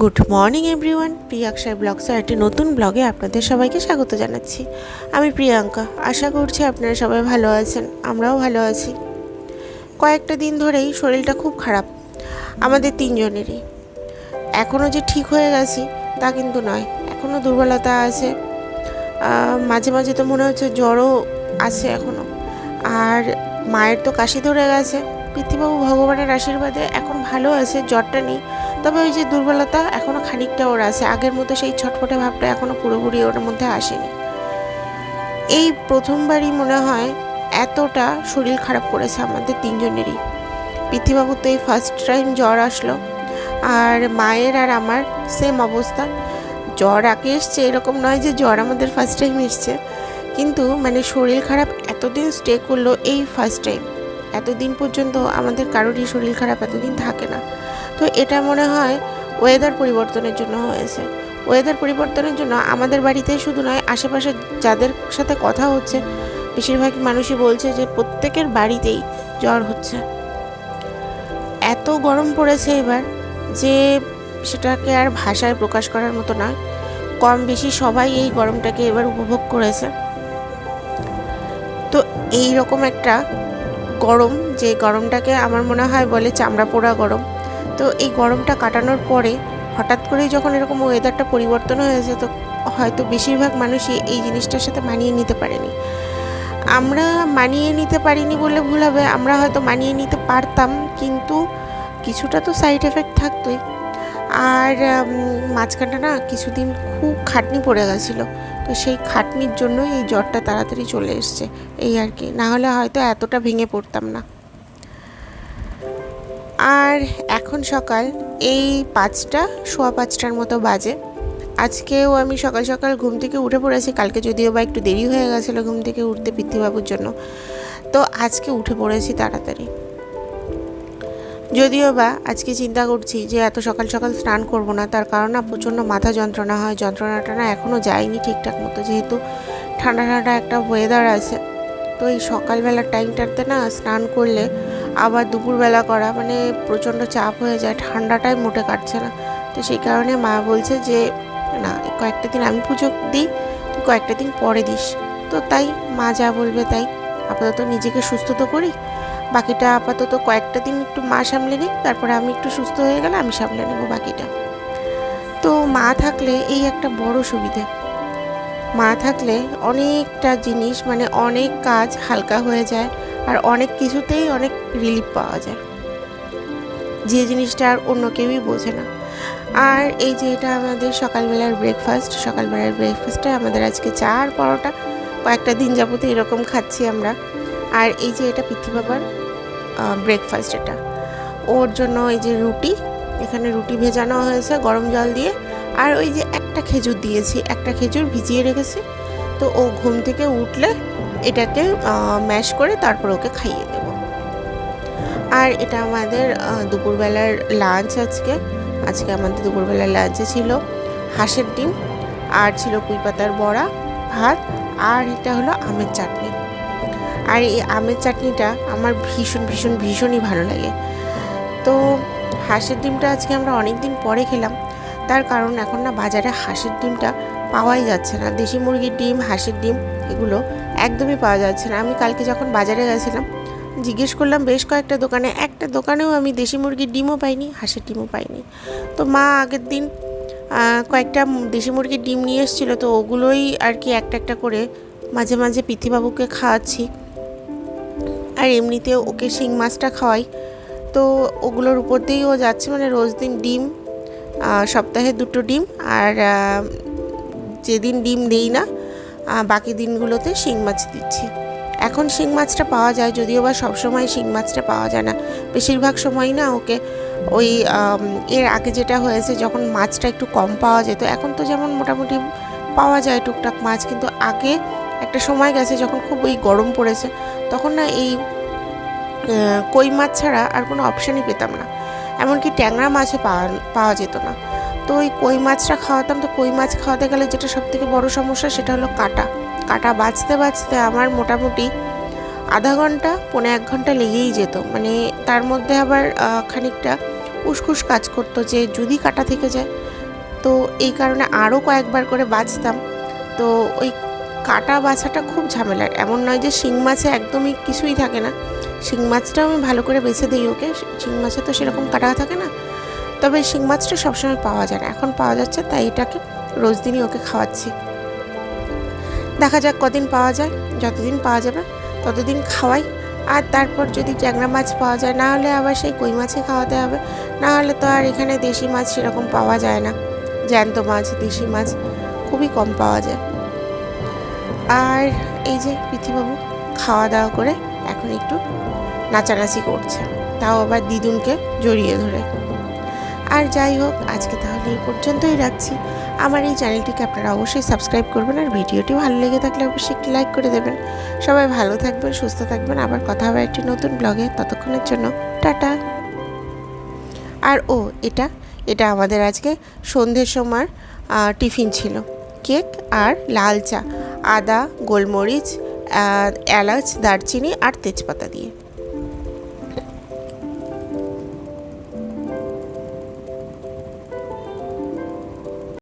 Good morning everyone প্রিয়াক্ষায় ব্লগসের একটি নতুন ব্লগে আপনাদের সবাইকে স্বাগত জানাচ্ছি। আমি প্রিয়াঙ্কা। আশা করছি আপনারা সবাই ভালো আছেন। আমরাও ভালো আছি। কয়েকটা দিন ধরেই শরীরটা খুব খারাপ। আমাদের তিনজনেরই। এখনও যে ঠিক হয়ে গেছি, তা কিন্তু নয়। এখনও দুর্বলতা আছে। মাঝে মাঝে তো মনে হচ্ছে জ্বরও আছে এখনও আর মায়ের তো কাশি ধরে গেছে। পৃথিবাবু ভগবানের আশীর্বাদে এখন ভালো আছে, জ্বরটা নেই। তবে ওই যে দুর্বলতা এখনও খানিকটা ওর আছে। আগের মতো সেই ছটফটে ভাবটা এখনও পুরোপুরি ওর মধ্যে আসেনি। এই প্রথমবারই মনে হয় এতটা শরীর খারাপ করেছে আমাদের তিনজনেরই। পৃথিবাবুর তো এই ফার্স্ট টাইম জ্বর আসলো। আর মায়ের আর আমার সেম অবস্থা। জ্বর আগে এসছে, এরকম নয় যে জ্বর আমাদের ফার্স্ট টাইম এসছে। কিন্তু মানে শরীর খারাপ এতদিন স্টে করল এই ফার্স্ট টাইম এতদিন পর্যন্ত আমাদের কারোরই শরীর খারাপ এতদিন থাকে না। তো এটা মনে হয় ওয়েদার পরিবর্তনের জন্য হয়েছে। ওয়েদার পরিবর্তনের জন্য আমাদের বাড়িতে শুধু নয়, আশেপাশে যাদের সাথে কথা হচ্ছে, বেশিরভাগ মানুষই বলছে যে প্রত্যেকের বাড়িতেই জ্বর হচ্ছে। এত গরম পড়েছে এবার যে সেটাকে আর ভাষায় প্রকাশ করার মতো নয় কম বেশি সবাই এই গরমটাকে এবার উপভোগ করেছে। তো এই রকম একটা গরম, যে গরমটাকে আমার মনে হয় বলে চামড়া পোড়া গরম তো এই গরমটা কাটানোর পরে হঠাৎ করেই যখন এরকম ওয়েদারটা পরিবর্তন হয়েছে তো হয়তো বেশিরভাগ মানুষই এই জিনিসটার সাথে মানিয়ে নিতে পারেনি। আমরা মানিয়ে নিতে পারিনি বলে ভুল হবে, আমরা হয়তো মানিয়ে নিতে পারতাম, কিন্তু কিছুটা তো সাইড এফেক্ট থাকতোই। আর মাঝখানটা না কিছুদিন খুব খাটনি পড়ে গেছিল, তো সেই খাটনির জন্য এই জ্বরটা তাড়াতাড়ি চলে এসছে, এই আর কি। না হলে হয়তো এতটা ভেঙে পড়তাম না। আর এখন সকাল, এই পাঁচটা, সোয়া পাঁচটার মতো বাজে। আজকেও আমি সকাল সকাল ঘুম থেকে উঠে পড়েছি, কালকে যদিও বা একটু দেরি হয়ে গেছিল ঘুম থেকে উঠতে পৃথ্বীবাবুর জন্য। তো আজকে উঠে পড়েছি তাড়াতাড়ি। যদিও বা আজকে চিন্তা করছি যে এত সকাল সকাল স্নান করব না, তার কারণ না প্রচণ্ড মাথা যন্ত্রণা হয়, যন্ত্রণাটা না এখনও যায়নি ঠিকঠাক মতো, যেহেতু ঠান্ডা ঠান্ডা একটা ওয়েদার আছে। তো এই সকালবেলার টাইমটাতে না স্নান করলে আবার দুপুরবেলা করা মানে প্রচণ্ড চাপ হয়ে যায়, ঠান্ডাটাই মোটে কাটছে না। তো সেই কারণে মা বলছে যে, না, কয়েকটা দিন আমি পুজো দিই, তুই কয়েকটা দিন পরে দিস। তো তাই মা যা বলবে তাই। আপাতত নিজেকে সুস্থ তো করি, বাকিটা আপাতত কয়েকটা দিন একটু মা সামলে নিই তারপরে আমি একটু সুস্থ হয়ে গেলে আমি সামলে নেব বাকিটা। তো মা থাকলে এই একটা বড় সুবিধে। মা থাকলে অনেকটা জিনিস মানে অনেক কাজ হালকা হয়ে যায়। আর অনেক কিছুতেই অনেক রিলিফ পাওয়া যায়। যে জিনিসটা আর অন্য কেউই বোঝে না। আর এই যে এটা আমাদের সকালবেলার ব্রেকফাস্ট সকালবেলার ব্রেকফাস্টে আমাদের আজকে চা আর পরোটা, কয়েকটা দিন যাবত এরকম খাচ্ছি আমরা। আর এই যে এটা পৃথ্বী বাবার ব্রেকফাস্ট এটা। ওর জন্য এই যে রুটি, এখানে রুটি ভেজানো হয়েছে গরম জল দিয়ে। আর ওই যে একটা খেজুর দিয়েছি, একটা খেজুর ভিজিয়ে রেখেছি। তো ও ঘুম থেকে উঠলে এটাকে ম্যাশ করে তারপর ওকে খাইয়ে দেব। আর এটা আমাদের দুপুরবেলার লাঞ্চ আজকে। আজকে আমাদের দুপুরবেলার লাঞ্চে ছিল হাঁসের ডিম, আর ছিল পুঁই পাতার বড়া, ভাত, আর এটা হলো আমের চাটনি। আর এই আমের চাটনিটা আমার ভীষণ ভীষণ, ভীষণই ভালো লাগে। তো হাঁসের ডিমটা আজকে আমরা অনেক দিন পরে খেলাম। তার কারণ এখন না বাজারে হাঁসের ডিমটা পাওয়াই যাচ্ছে না। দেশি মুরগির ডিম, হাঁসের ডিম, এগুলো একদমই পাওয়া যাচ্ছে না। আমি কালকে যখন বাজারে গেছিলাম, জিজ্ঞেস করলাম, বেশ কয়েকটা দোকানে? একটা দোকানেও আমি দেশি মুরগির ডিমও পাইনি, হাঁসের ডিমও পাইনি। তো মা আগের দিন কয়েকটা দেশি মুরগির ডিম নিয়ে এসেছিল, তো ওগুলোই আর কি একটা একটা করে মাঝে মাঝে পৃথিবাবুকে খাওয়াচ্ছি। আর এমনিতেও ওকে শিং মাছটা খাওয়াই। তো ওগুলোর উপর দিয়েই ও যাচ্ছে মানে রোজ দিন ডিম সপ্তাহে দুটো ডিম। আর যেদিন ডিম দেই না বাকি দিনগুলোতে শিং মাছ দিচ্ছি। এখন শিং মাছটা পাওয়া যায়, যদিও বা সবসময় শিং মাছটা পাওয়া যায় না। বেশিরভাগ সময়ই না ওকে ওই এর আগে যেটা হয়েছে, যখন মাছটা একটু কম পাওয়া যেত, এখন তো যেমন মোটামুটি পাওয়া যায় টুকটাক মাছ, কিন্তু আগে একটা সময় গেছে যখন খুব ওই গরম পড়েছে, তখন না এই কই মাছ ছাড়া আর কোনো অপশানই পেতাম না। এমনকি ট্যাংরা মাছও পাওয়া পাওয়া যেত না। তো ওই কই মাছটা খাওয়াতাম, তো কই মাছ খাওয়াতে গেলে যেটা সবথেকে বড় সমস্যা সেটা হলো কাটা। কাটা বাঁচতে বাঁচতে আমার মোটামুটি আধা ঘণ্টা, পৌনে এক ঘণ্টা লেগেই যেত। মানে তার মধ্যে আবার খানিকটা উসখুস কাজ করতো যে যদি কাটা থেকে যায়। তো এই কারণে আরও কয়েকবার করে বাছতাম তো ওই কাটা বাছাটা খুব ঝামেলার। এমন নয় যে শিং মাছে একদমই কিছুই থাকে না। শিং মাছটাও আমি ভালো করে বেছে দিই ওকে। শিং মাছে তো সেরকম কাটা থাকে না। তবে শিং মাছটা সবসময় পাওয়া যায় না। এখন পাওয়া যাচ্ছে, তাই এটাকে রোজ দিনই ওকে খাওয়াচ্ছি। দেখা যাক কদিন পাওয়া যায়, যতদিন পাওয়া যাবে ততদিন খাওয়াই। আর তারপর যদি ট্যাংরা মাছ পাওয়া যায়, না হলে আবার সেই কই মাছই খাওয়াতে হবে। না হলে তো আর এখানে দেশি মাছ সেরকম পাওয়া যায় না। জ্যান্ত মাছ, দেশি মাছ খুবই কম পাওয়া যায়। আর এই যে পৃথিবাবু খাওয়া দাওয়া করে এখন একটু নাচানাচি করছে। তাও আবার দিদুনকে জড়িয়ে ধরে। আর যাই হোক, আজকে তাহলে এই পর্যন্তই রাখছি। আমার এই চ্যানেলটিকে আপনারা অবশ্যই সাবস্ক্রাইব করবেন আর ভিডিওটি ভালো লেগে থাকলে অবশ্যই একটি লাইক করে দেবেন। সবাই ভালো থাকবেন, সুস্থ থাকবেন। আবার কথা হবে একটি নতুন ব্লগে। ততক্ষণের জন্য টাটা। আর ও, এটা এটা আমাদের আজকে সন্ধ্যের সময় টিফিন ছিল। কেক আর লাল চা, আদা, গোলমরিচ এলাচ, দারচিনি আর তেজপাতা দিয়ে।